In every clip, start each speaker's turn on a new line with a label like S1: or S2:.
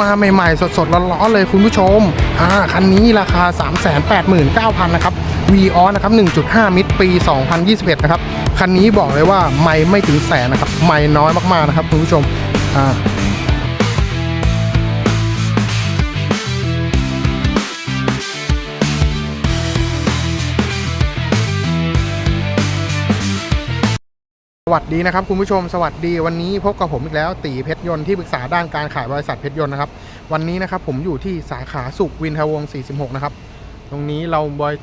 S1: มาใหม่ๆ สดๆร้อนๆเลยคุณผู้ชม อ่า คันนี้ราคา 389,000นะครับ v ีออนะครับ 1.5 มิตรปี 2021 นะครับ คันนี้บอกเลยว่าไม่ไม่ถึงแสนนะครับ ไม่น้อยมากๆนะครับคุณผู้ชม อ่า สวัสดีนะครับคุณผู้ชมสวัสดีวันนี้พบกับผมอีกแล้ว ตีเพชรยนต์ที่ปรึกษาด้านการขายบริษัทเพชรยนต์นะครับวันนี้นะครับผมอยู่ที่สาขาสุขวินทวงศ์46 นะครับ ตรงนี้เราบริ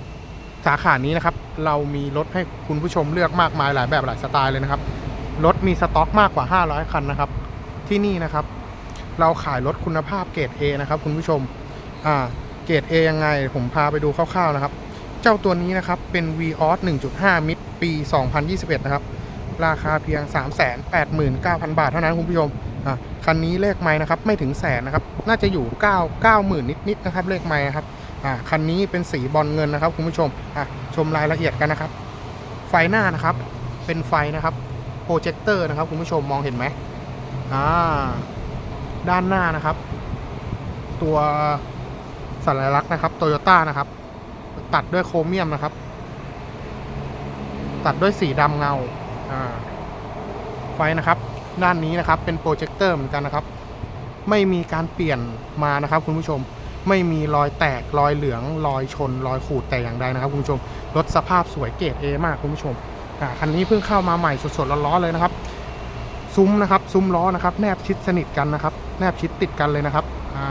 S1: สาขานี้นะครับ เรามีรถให้คุณผู้ชมเลือกมากมายหลายแบบหลายสไตล์เลยนะครับรถมีสต็อกมากกว่า 500 คันนะครับ ที่นี่นะครับ เราขายรถคุณภาพเกรด A นะครับ คุณผู้ชมอ่าเกรด A ยังไง ผมพาไปดูคร่าวๆนะครับ เจ้าตัวนี้นะครับเป็น v ีออส1.5 มิตรปี 2021 นะครับ ราคาเพียง 389,000 บาทเท่านั้นคุณผู้ชมอะคันนี้เลขไม้นะครับไม่ถึงแสนนะครับ น่าจะอยู่ 9 90,000 นิดๆนะครับเลขไม้ครับอ่าคันนี้เป็นสีบอลเงินนะครับคุณผู้ชมอะชมรายละเอียดกันนะครับ ไฟหน้านะครับเป็นไฟนะครับโปรเจคเตอร์นะครับคุณผู้ชมมองเห็นไหมอ่าด้านหน้านะครับ ตัวสัญลักษณ์นะครับโตโยต้านะครับ ตัดด้วยโครเมียมนะครับ ตัดด้วยสีดำเงา ไฟนะครับ ด้านนี้นะครับเป็นโปรเจคเตอร์เหมือนกันนะครับ ไม่มีการเปลี่ยนมานะครับ คุณผู้ชมไม่มีรอยแตกรอยเหลืองรอยชน รอยขูดแต่อย่างใดนะครับ คุณผู้ชมรถสภาพสวยเกรด A มากคุณผู้ชมคันนี้เพิ่งเข้ามาใหม่สดๆร้อนๆเลยนะครับ ซุ้มนะครับ ซุ้มล้อนะครับ แนบชิดสนิทกันนะครับ แนบชิดติดกันเลยนะครับอ่า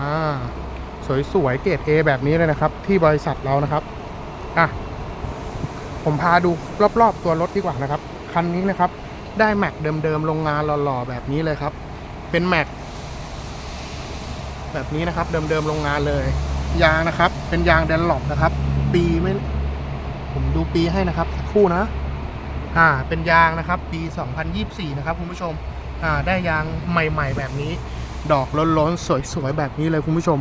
S1: สวยๆเกรด A แบบนี้เลยนะครับ ที่บริษัทเรานะครับอะผมพาดูรอบๆตัวรถดีกว่านะครับ คันนี้นะครับ ได้แม็กเดิมๆโรงงานหล่อๆแบบนี้เลยครับ เป็นแม็กแบบนี้นะครับ เดิมๆโรงงานเลย ยางนะครับ เป็นยางแดนหลบนะครับ ปีไม่ผมดูปีให้นะครับสักครู่นะ อ่า เป็นยางนะครับ ปี 2024 นะครับคุณผู้ชม อ่า ได้ยางใหม่ ๆ แบบนี้ ดอกล้นๆสวยๆแบบนี้เลยคุณผู้ชม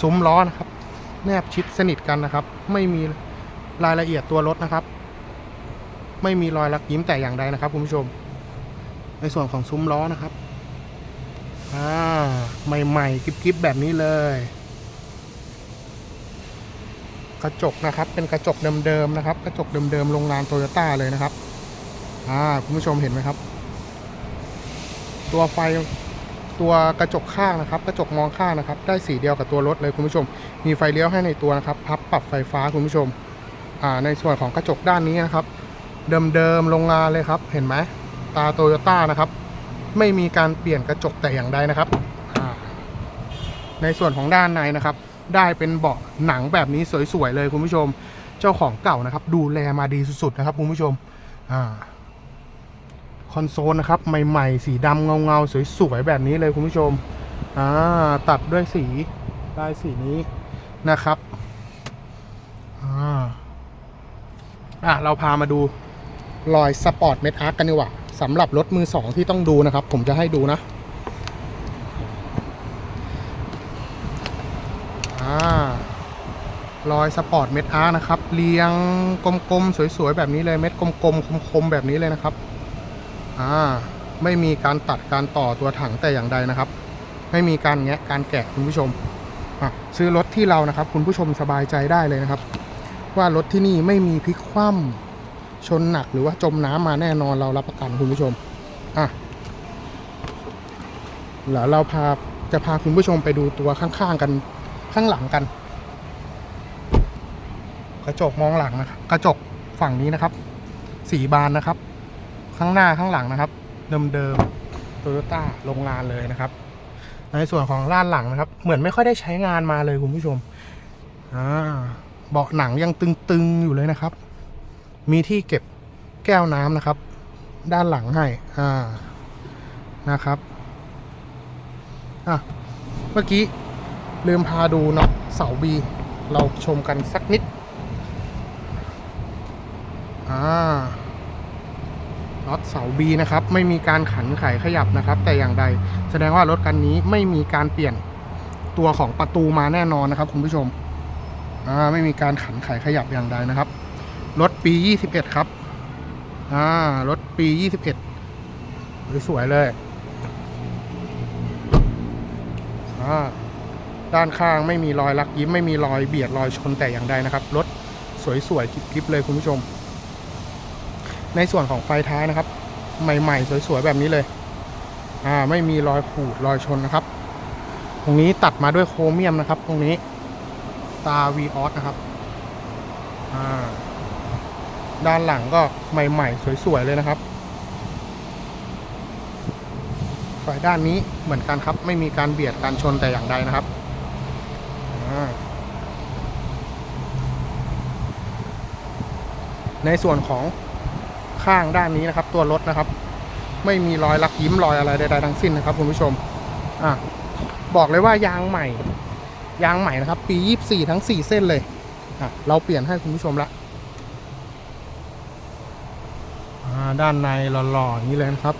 S1: ซุ้มล้อนะครับ แนบชิดสนิทกันนะครับ ไม่มีรายละเอียดตัวรถนะครับ ไม่มีรอยลักยิ้มแต่อย่างใดนะครับคุณผู้ชม ในส่วนของซุ้มล้อนะครับอ่าใหม่ๆกริบๆแบบนี้เลย กระจกนะครับ เป็นกระจกเดิมๆนะครับ กระจกเดิมๆโรงงานโตโยต้าเลยนะครับอ่าคุณผู้ชมเห็นไหมครับ ตัวไฟตัวกระจกข้างนะครับ กระจกมองข้างนะครับ ได้สีเดียวกับตัวรถเลยคุณผู้ชม มีไฟเลี้ยวให้ในตัวนะครับ พับปรับไฟฟ้าคุณผู้ชม อ่า ในส่วนของกระจกด้านนี้นะครับ เดิมๆโรงงานเลยครับ เห็นไหมตาโตโยต้านะครับ ไม่มีการเปลี่ยนกระจกแต่อย่างใดนะครับ ในส่วนของด้านในนะครับ ได้เป็นเบาะหนังแบบนี้สวยๆเลยคุณผู้ชม เจ้าของเก่านะครับ ดูแลมาดีสุดๆนะครับคุณผู้ชมอคอนโซลนะครับใหม่ๆ สีดำเงาๆสวยๆแบบนี้เลยคุณผู้ชมตัดด้วยสีได้สีนี้นะครับอ่าเราพามาดู รอยสปอร์ตเมทอาร์กันดีกว่าสำหรับรถมือสองที่ต้องดูนะครับ ผมจะให้ดูนะอ่ารอยสปอร์ตเมทอาร์นะครับ เรียงกลมๆ สวยๆ แบบนี้เลยเม็ดกลมๆ คมๆ แบบนี้เลยนะครับ อ่า ไม่มีการตัดการต่อตัวถังแต่อย่างใดนะครับ ไม่มีการแงะการแกะคุณผู้ชม อะ ซื้อรถที่เรานะครับ คุณผู้ชมสบายใจได้เลยนะครับ ว่ารถที่นี่ไม่มีพลิกคว่ำ ชนหนักหรือว่าจมน้ำมาแน่นอนเรารับประกันคุณผู้ชม อะแล้วเราพาจะพาคุณผู้ชมไปดูตัวข้างๆกันข้างหลังกัน กระจกมองหลังนะครับกระจกฝั่งนี้นะครับสีบานนะครับ ข้างหน้าข้างหลังนะครับ เดิมๆโตโยต้าโรงงานเลยนะครับ ในส่วนของด้านหลังนะครับ เหมือนไม่ค่อยได้ใช้งานมาเลยคุณผู้ชมอ่าเบาะหนังยังตึงๆอยู่เลยนะครับ มีที่เก็บแก้วน้ำนะครับ ด้านหลังให้อ่านะครับอะเมื่อกี้ลืมพาดูเนาะเสาบีเราชมกันสักนิดอ่าน็อตเสาบีนะครับ ไม่มีการขันไขขยับนะครับ แต่อย่างใดแสดงว่ารถคันนี้ไม่มีการเปลี่ยนตัวของประตูมาแน่นอนนะครับ คุณผู้ชมอ่าไม่มีการขันไขขยับอย่างใดนะครับ รถปี 21 ครับ อ่า รถปี 21 สวยๆเลย อ่า ด้านข้างไม่มีรอยลักยิ้ม ไม่มีรอยเบียดรอยชนแต่อย่างใดนะครับ รถสวยๆกริบๆเลยคุณผู้ชม ในส่วนของไฟท้ายนะครับ ใหม่ๆ สวยๆ แบบนี้เลย อ่า ไม่มีรอยขูดรอยชนนะครับ ตรงนี้ตัดมาด้วยโครเมียมนะครับ ตรงนี้ ตา v ีออสนะครับ อ่า ด้านหลังก็ใหม่ๆ สวย ๆ เลยนะครับฝ่ายด้านนี้เหมือนกันครับ ไม่มีการเบียดการชนแต่อย่างใดนะครับในส่วนของข้างด้านนี้นะครับ ตัวรถนะครับ ไม่มีรอยลักยิ้มรอยอะไรใดๆทั้งสิ้นนะครับคุณผู้ชมอะบอกเลยว่ายางใหม่ ยางใหม่นะครับ ปี 24 ทั้ง 4 เส้นเลยอะเราเปลี่ยนให้คุณผู้ชมละอ่า ด้านในหล่อๆนี้เลยนะครับ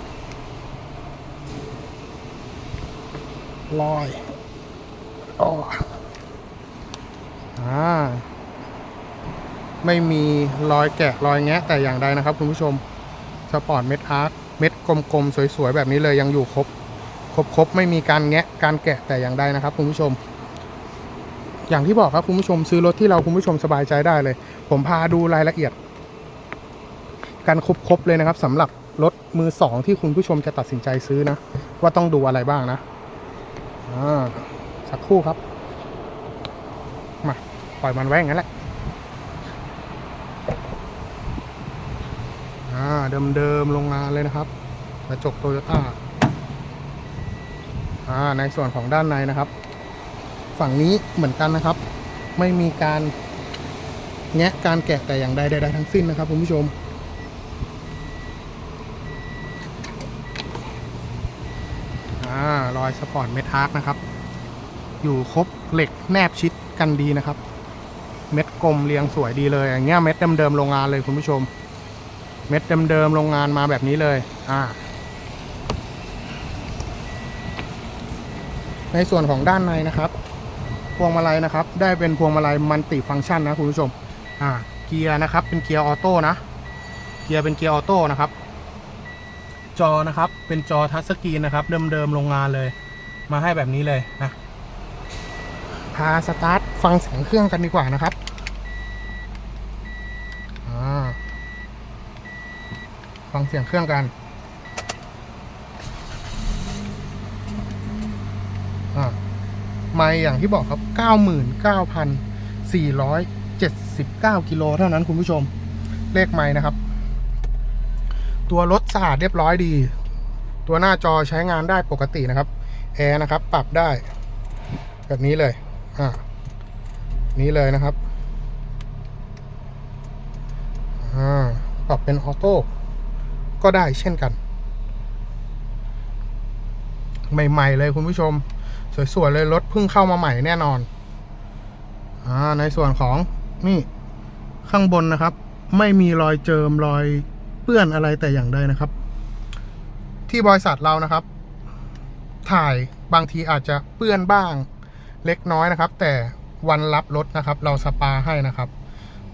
S1: ลอยอ๋ออ่าไม่มีรอยแกะรอยแงะแต่อย่างใดนะครับคุณผู้ชมสปอร์ตเม็ดอาร์ตเม็ดกลมๆ สวยๆ แบบนี้เลยยังอยู่ครบ ครบครบไม่มีการแงะการแกะแต่อย่างใดนะครับคุณผู้ชม อย่างที่บอกครับคุณผู้ชมซื้อรถที่เราคุณผู้ชมสบายใจได้เลย ผมพาดูรายละเอียด กันครบๆเลยนะครับสำหรับรถมือสองที่คุณผู้ชมจะตัดสินใจซื้อนะ ว่าต้องดูอะไรบ้างนะอ่าสักครู่ครับมาปล่อยมันไว้งั้นแหละอ่าเดิมๆโรงงานเลยนะครับกระจกโตโยต้าอ่าในส่วนของด้านในนะครับ ฝั่งนี้เหมือนกันนะครับ ไม่มีการแงะการแกะแต่อย่างใดใดๆทั้งสิ้นนะครับคุณผู้ชม อ่ายสปอร์ตเมทักนะครับ อยู่ครบเหล็กแนบชิดกันดีนะครับ เม็ดกลมเรียงสวยดีเลยอย่างเงี้ยเม็ดเดิมๆโรงงานเลยคุณผู้ชม เม็ดเดิมๆโรงงานมาแบบนี้เลยอ่าในส่วนของด้านในนะครับ พวงมาลัยนะครับ ได้เป็นพวงมาลัยมัลติฟังก์ชันนะคุณผู้ชมอ่าเกียร์นะครับเป็นเกียร์ออโต้นะ เกียร์เป็นเกียร์ออโต้นะครับ จอนะครับ เป็นจอทัชสกรีนนะครับ เดิมๆโรงงานเลย มาให้แบบนี้เลยนะพาสตาร์ทฟังเสียงเครื่องกันดีกว่านะครับฟังเสียงเครื่องกันอ่าไม่อย่างที่บอกครับ 99,479 กิโลเท่านั้นคุณผู้ชม เลขไม่นะครับ ตัวรถสะอาดเรียบร้อยดี ตัวหน้าจอใช้งานได้ปกตินะครับแอร์นะครับ ปรับได้ แบบนี้เลยอ่านี้เลยนะครับอ่าปรับเป็นออโต้ก็ได้เช่นกัน ใหม่ ๆ เลยคุณผู้ชม สวย ๆ เลยรถเพิ่งเข้ามาใหม่แน่นอนอ่าในส่วนของนี่ข้างบนนะครับ ไม่มีรอยเจิมรอย เปื้อนอะไรแต่อย่างใดนะครับ ที่บริษัทเรานะครับ ถ่ายบางทีอาจจะเปื้อนบ้างเล็กน้อยนะครับ แต่วันรับรถนะครับ เราสปาให้นะครับ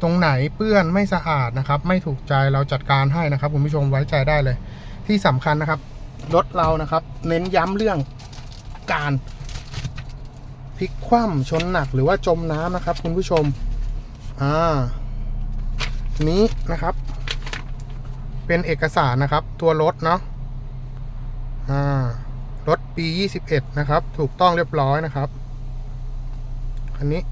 S1: ตรงไหนเปื้อนไม่สะอาดนะครับ ไม่ถูกใจเราจัดการให้นะครับคุณผู้ชมไว้ใจได้เลย ที่สำคัญนะครับรถเรานะครับ เน้นย้ำเรื่องการพลิกคว่ำชนหนักหรือว่าจมน้ำนะครับ คุณผู้ชมอ่านี้นะครับ เป็นเอกสารนะครับ ตัวรถเนาะอ่ารถปี 21 นะครับ ถูกต้องเรียบร้อยนะครับอันนี้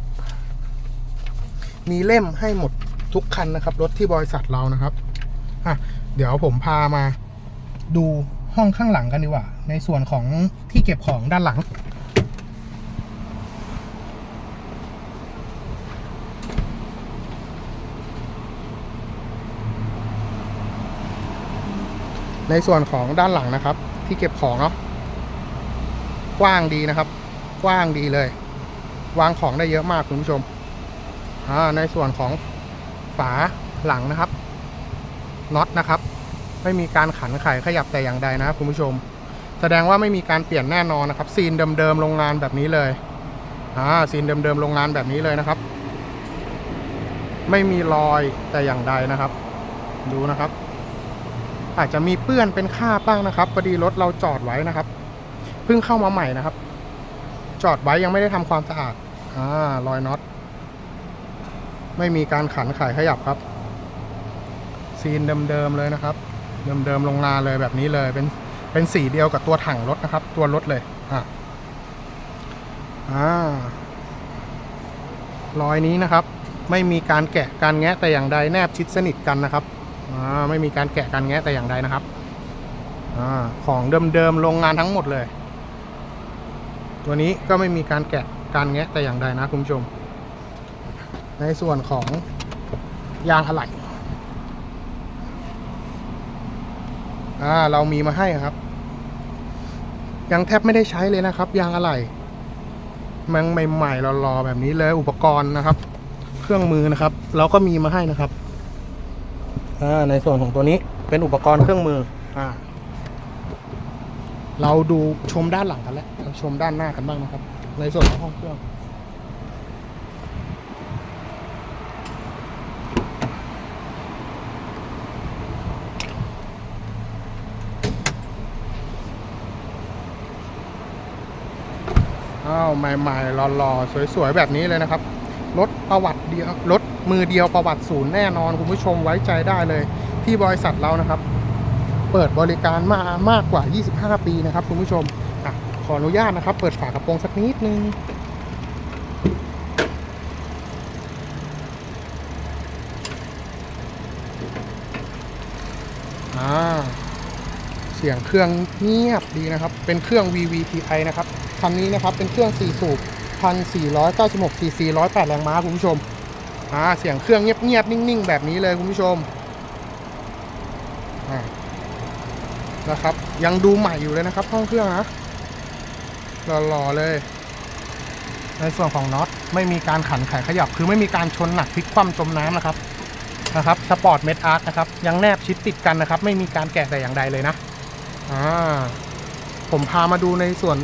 S1: มีเล่มให้หมดทุกคันนะครับ รถที่บริษัทเรานะครับอะเดี๋ยวผมพามาดูห้องข้างหลังกันดีกว่า ในส่วนของที่เก็บของด้านหลัง ในส่วนของด้านหลังนะครับ ที่เก็บของเนาะกว้างดีนะครับ กว้างดีเลย วางของได้เยอะมากคุณผู้ชมอ่าในส่วนของฝาหลังนะครับน็อตนะครับ ไม่มีการขันไขขยับแต่อย่างใดนะครับคุณผู้ชม แสดงว่าไม่มีการเปลี่ยนแน่นอนนะครับ ซีนเดิมๆโรงงานแบบนี้เลยอ่าซีนเดิมๆโรงงานแบบนี้เลยนะครับ ไม่มีรอยแต่อย่างใดนะครับ ดูนะครับ อาจจะมีเปื้อนเป็นคราบบ้างนะครับพอดีรถเราจอดไว้นะครับเพิ่งเข้ามาใหม่นะครับ จอดไว้ยังไม่ได้ทำความสะอาดอ่ารอยน็อตไม่มีการขันขายขยับครับ ซีนเดิมๆเลยนะครับ เดิมๆโรงงานเลยแบบนี้เลย เป็นเป็นสีเดียวกับตัวถังรถนะครับ ตัวรถเลยอะอ่ารอยนี้นะครับ ไม่มีการแกะการแงะแต่อย่างใดแนบชิดสนิทกันนะครับ ไม่มีการแกะการแงะแต่อย่างใดนะครับอของเดิมๆโรงงานทั้งหมดเลย ตัวนี้ก็ไม่มีการแกะการแงะแต่อย่างใดนะคุณผู้ชม ในส่วนของยางอะไหล่เรามีมาให้ครับ ยังแทบไม่ได้ใช้เลยนะครับ ยางอะไหล่มันใหม่ๆรอๆแบบนี้เลยอุปกรณ์นะครับ เครื่องมือนะครับ เราก็มีมาให้นะครับ ในส่วนของตัวนี้เป็นอุปกรณ์เครื่องมืออ่าเราดูชมด้านหลังกันแล้วเราชมด้านหน้ากันบ้างนะครับ ในส่วนของห้องเครื่องอ้าวใหม่ๆหล่อๆสวยๆแบบนี้เลยนะครับ รถประวัติ ดียวรถมือเดียวประวัติศูนย์แน่นอนคุณผู้ชมไว้ใจได้เลย ที่บริษัทเรานะครับ เปิดบริการมามากกว่า 25 ปีนะครับคุณผู้ชมอขออนุญาตนะครับ เปิดฝากระโปรงสักนิดนึงอ่าเสียงเครื่องเงียบดีนะครับ เป็นเครื่อง VVTi นะครับคันนี้นะครับเป็นเครื่อง4สูบ1,496 cc 108 แรงม้าคุณผู้ชม อ่าเสียงเครื่องเงียบๆนิ่ง ๆ แบบนี้เลยคุณผู้ชมนะครับ ยังดูใหม่อยู่เลยนะครับ ห้องเครื่องนะหล่อๆเลย ในส่วนของน็อตไม่มีการขันไขขยับ คือไม่มีการชนหนักพลิกคว่ำจมน้ำนะครับนะครับสปอร์ตเมดอาร์ตนะครับ ยังแนบชิดติดกันนะครับ ไม่มีการแกะแต่อย่างใดเลยนะอ่าผมพามาดูในส่วน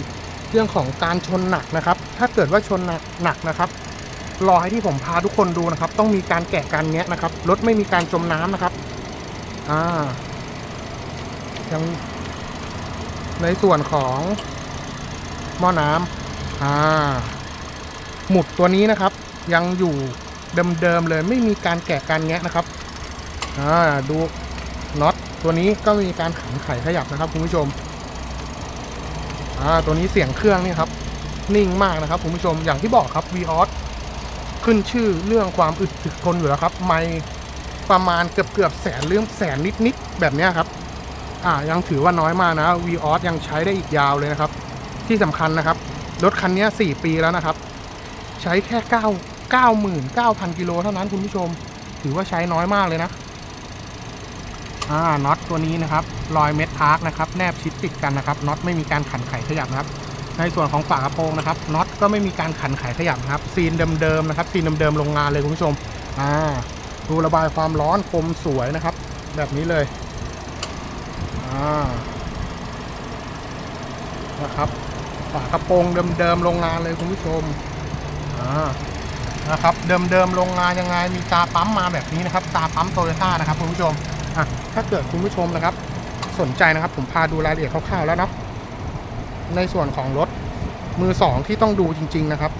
S1: เรื่องของการชนหนักนะครับ ถ้าเกิดว่าชนหนักนะครับ รอให้ที่ผมพาทุกคนดูนะครับ ต้องมีการแกะการแงะนะครับรถไม่มีการจมน้ำนะครับ อ่ายังในส่วนของหม้อน้ำอ่า หมุดตัวนี้นะครับ ยังอยู่เดิมๆเลย ไม่มีการแกะการแงะนะครับ อ่า ดูน็อตตัวนี้ก็มีการขันไขขยับนะครับคุณผู้ชม อ่า ตัวนี้เสียงเครื่องนี่ครับ นิ่งมากนะครับคุณผู้ชม อย่างที่บอกครับ v ีออส ขึ้นชื่อเรื่องความอึดถึกทนอยู่แล้วครับ ไม่ประมาณเกือบเกือบแสนเรื่องแสนนิดๆแบบนี้ครับ อ่ายังถือว่าน้อยมากนะ v ีออสยังใช้ได้อีกยาวเลยนะครับ ที่สำคัญนะครับ รถคันนี้ 4 ปีแล้วนะครับ ใช้แค่ 9 99,000กิโลเท่านั้นคุณผู้ชม ถือว่าใช้น้อยมากเลยนะอ่าน็อตตัวนี้นะครับรอยเม็ดอาร์คนะครับ แนบชิดติดกันนะครับน็อตไม่มีการขันไขขยับนะครับ ในส่วนของฝากระโปรงนะครับน็อตก็ไม่มีการขันไขขยับครับ ซีนเดิมๆนะครับซีนเดิมๆโรงงานเลยคุณผู้ชมอ่าดูระบายความร้อนคมสวยนะครับ แบบนี้เลยอ่านะครับฝากระโปรงเดิมๆโรงงานเลยคุณผู้ชมอ่านะครับเดิมๆโรงงานยังไงมีตาปั๊มมาแบบนี้นะครับ ตาปั๊มโตโยต้านะครับคุณผู้ชมอะถ้าเกิดคุณผู้ชมนะครับ สนใจนะครับ ผมพาดูรายละเอียดคร่าวๆแล้วเนาะ ในส่วนของรถมือสองที่ต้องดูจริง ๆนะครับ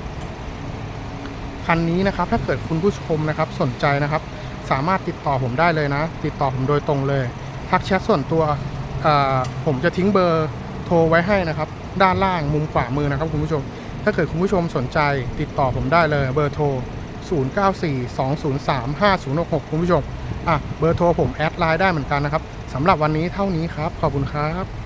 S1: คันนี้นะครับถ้าเกิดคุณผู้ชมนะครับสนใจนะครับ สามารถติดต่อผมได้เลยนะ ติดต่อผมโดยตรงเลยทักแชทส่วนตัวผมจะทิ้งเบอร์โทรไว้ให้นะครับ ด้านล่างมุมขวามือนะครับคุณผู้ชม ถ้าเกิดคุณผู้ชมสนใจ ติดต่อผมได้เลยเบอร์โทร 0942035066 คุณผู้ชมอะเบอร์โทรผมแอดไลน์ได้เหมือนกันนะครับสำหรับวันนี้เท่านี้ครับ ขอบคุณครับ